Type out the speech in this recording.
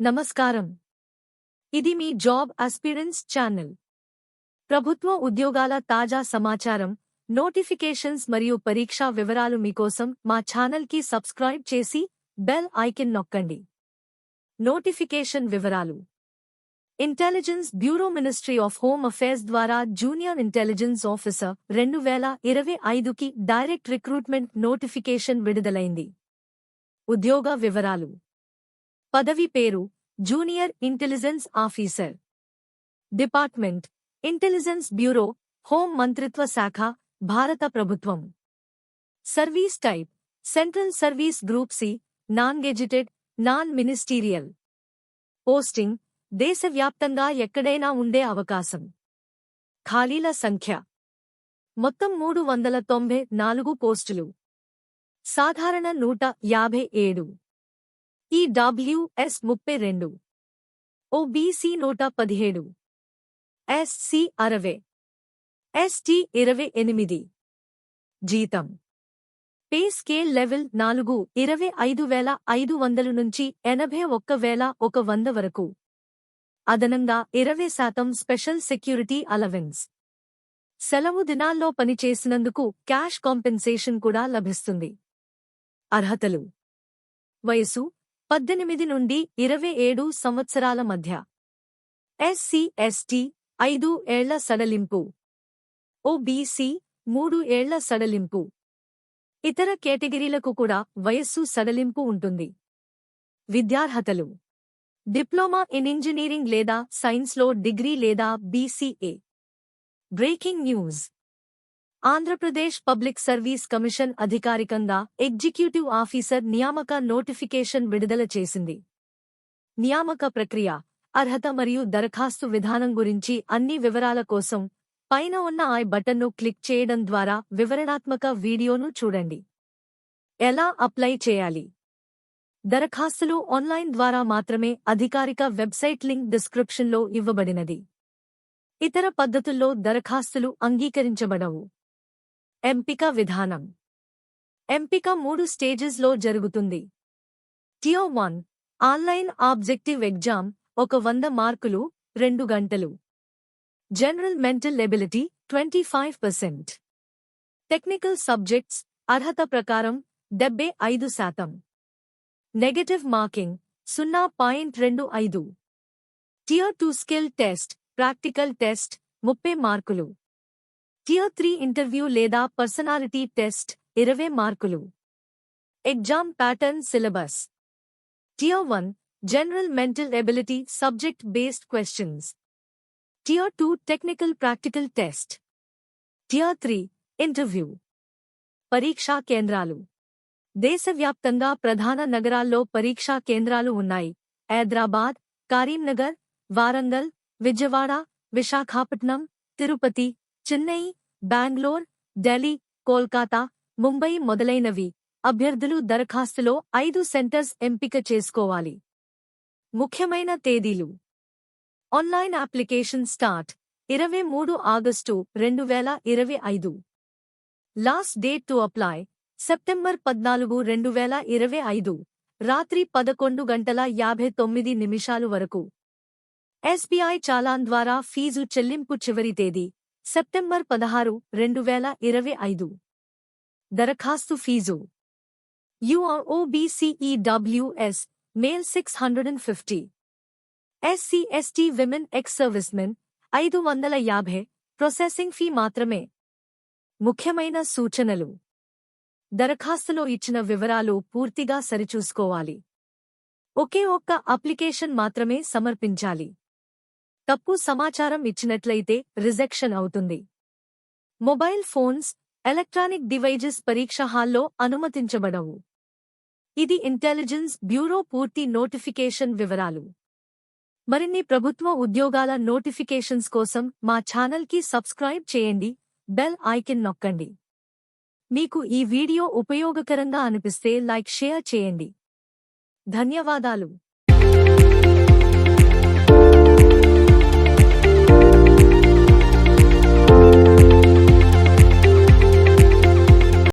నమస్కారం. ఇది మీ job అస్పిరెన్స్ channel. ప్రభుత్వ ఉద్యోగాల తాజా సమాచారం నోటిఫికేషన్స్ మరియు పరీక్షా వివరాలు మీకోసం మా ఛానల్కి సబ్స్క్రైబ్ చేసి బెల్ ఐకిన్ నొక్కండి. నోటిఫికేషన్ వివరాలు. Intelligence Bureau Ministry of Home Affairs ద్వారా జూనియర్ ఇంటెలిజెన్స్ ఆఫీసర్ రెండు వేల ఇరవై ఐదుకి డైరెక్ట్ రిక్రూట్మెంట్ నోటిఫికేషన్ విడుదలైంది. ఉద్యోగ వివరాలు. పదవి పేరు junior intelligence officer. Department intelligence bureau home మంత్రిత్వ శాఖ భారత ప్రభుత్వం. Service type central service group C non gazetted non ministerial posting దేశవ్యాప్తంగా ఎక్కడైనా ఉండే అవకాశం. ఖాళీల సంఖ్య. మొత్తం మూడు వందల తొంభై నాలుగు పోస్టులు. సాధారణ నూట యాభై ఏడు. ఈడబ్ల్యూఎస్ ముప్పై రెండు. ఓబీసీ నూట పదిహేడు. ఎస్సి అరవై. ఎస్టీ ఇరవై ఎనిమిది. జీతం. పే స్కేల్ లెవెల్ నాలుగు ఇరవై ఐదు వేల ఐదు వందల నుంచి ఎనభై ఒక్క వేల ఒక వంద వరకు. అదనంగా ఇరవై శాతం స్పెషల్ సెక్యూరిటీ అలవెన్స్. సెలవు దినాల్లో పనిచేసినందుకు క్యాష్ కాంపెన్సేషన్ కూడా లభిస్తుంది. అర్హతలు. వయసు పద్దెనిమిది నుండి ఇరవై ఏడు సంవత్సరాల మధ్య. ఎస్సీ ఎస్టీ ఐదు ఏళ్ళ సడలింపు. ఓబీసీ మూడు ఏళ్ళ సడలింపు. ఇతర కేటగిరీలకు కూడా వయస్సు సడలింపు ఉంటుంది. విద్యార్హతలు. డిప్లొమా ఇన్ ఇంజనీరింగ్ లేదా సైన్స్లో డిగ్రీ లేదా BCA. Breaking news. Andhra Pradesh public service commission అధికారికంగా ఎగ్జిక్యూటివ్ ఆఫీసర్ నియామక నోటిఫికేషన్ విడుదల చేసింది. నియామక ప్రక్రియ అర్హత మరియు దరఖాస్తు విధానం గురించి అన్ని వివరాల కోసం పైన ఉన్న ఐ బటన్ను క్లిక్ చేయడం ద్వారా వివరణాత్మక వీడియోను చూడండి. ఎలా అప్లై చేయాలి? దరఖాస్తులు ఆన్లైన్ ద్వారా మాత్రమే అధికారిక వెబ్సైట్ లింక్ డిస్క్రిప్షన్లో ఇవ్వబడినది. ఇతర పద్ధతుల్లో దరఖాస్తులు అంగీకరించబడవు. ఎంపిక విధానం. ఎంపిక మూడు స్టేజెస్లో జరుగుతుంది. Tier one online objective exam ఒక వంద మార్కులు రెండు గంటలు. General mental ability twenty five percent technical subjects అర్హత ప్రకారం డెబ్బై ఐదు శాతం. నెగటివ్ మార్కింగ్ సున్నా పాయింట్ రెండు ఐదు. Tier two skill test practical test ముప్పై మార్కులు. టియర్ త్రీ ఇంటర్వ్యూ లేదా పర్సనాలిటీ టెస్ట్ ఇరవై మార్కులు. Exam pattern syllabus tier one general mental ability subject based questions tier two technical practical test tier three interview పరీక్షా కేంద్రాలు దేశవ్యాప్తంగా ప్రధాన నగరాల్లో పరీక్షా కేంద్రాలు ఉన్నాయి. హైదరాబాద్ కరీంనగర్ వారంగల్ విజయవాడ విశాఖపట్నం తిరుపతి చెన్నై బెంగళూర్ ఢిల్లీ కోల్కాతా ముంబై మొదలైనవి అభ్యర్థులు దరఖాస్తులో ఐదు సెంటర్స్ ఎంపిక చేసుకోవాలి. ముఖ్యమైన తేదీలు. ఆన్లైన్ అప్లికేషన్ స్టార్ట్ ఇరవై మూడు ఆగస్టు రెండు వేల ఇరవై ఐదు. Last date to apply September పద్నాలుగు రెండు వేల ఇరవై ఐదు రాత్రి పదకొండు గంటల యాభై తొమ్మిది నిమిషాలు వరకు. ఎస్బీఐ చాలాన్ ద్వారా ఫీజు చెల్లింపు చివరి తేదీ. సెప్టెంబర్ పదహారు రెండు వేల ఇరవై ఐదు. దరఖాస్తు fees. UR OBC EWS male six hundred and fifty. SC ST women ex servicemen ఐదు వందల యాభై ప్రొసెసింగ్ ఫీ మాత్రమే. ముఖ్యమైన సూచనలు. దరఖాస్తులో ఇచ్చిన వివరాలు పూర్తిగా సరిచూసుకోవాలి. ఒకే ఒక్క అప్లికేషన్ మాత్రమే సమర్పించాలి. తప్పు సమాచారం ఇచ్చినట్లయితే రిజెక్షన్ అవుతుంది. మొబైల్ ఫోన్స్ ఎలక్ట్రానిక్ డివైజెస్ పరీక్ష హాల్లో అనుమతించబడవు. ఇది ఇంటెలిజెన్స్ బ్యూరో పూర్తి నోటిఫికేషన్ వివరాలు. మరిన్ని ప్రభుత్వ ఉద్యోగాల నోటిఫికేషన్స్ కోసం మా ఛానల్కి సబ్స్క్రైబ్ చేయండి బెల్ ఐకిన్ నొక్కండి. మీకు ఈ వీడియో ఉపయోగకరంగా అనిపిస్తే లైక్ షేర్ చేయండి. ధన్యవాదాలు.